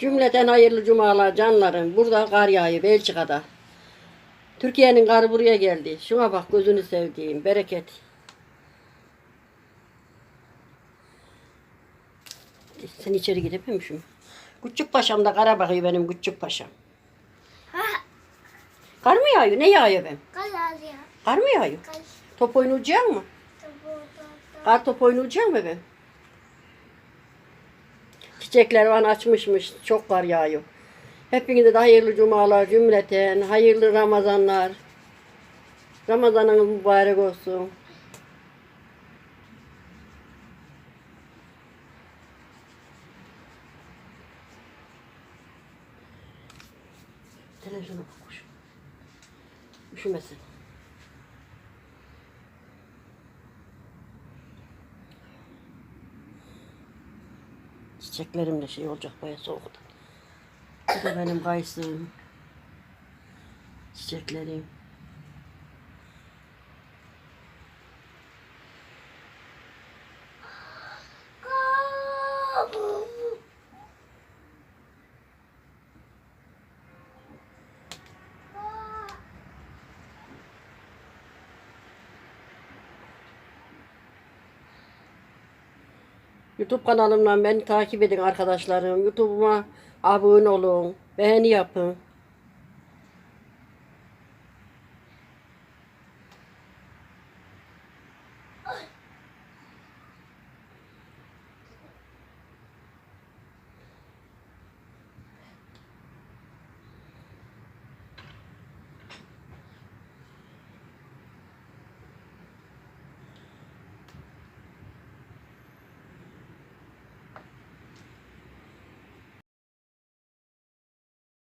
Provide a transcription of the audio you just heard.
Cümleten hayırlı cumalar canlarım. Burada kar yağıyor Belçika'da. Türkiye'nin karı buraya geldi. Şuna bak gözünü sevdiğim bereket. Sen içeri gidememişim. Küçük paşam da kara bakıyor benim küçük paşam. Kar mı yağıyor? Ne yağıyor ben? Kal hadi ya. Kar mı yağıyor? Kal. Top oynayacak mı? Tabu Kar top oynayacak mı ben? Çiçekler var açmışmış. Çok kar yağıyor. Hepinize de hayırlı cumalar cümleten. Hayırlı Ramazanlar. Ramazanınız mübarek olsun. Televizyona bak kuş. Üşümesin. Çiçeklerim de şey olacak baya soğukta. Bu da benim kayısım. Çiçeklerim. YouTube kanalımdan beni takip edin arkadaşlarım. YouTube'uma abone olun. Beğeni yapın.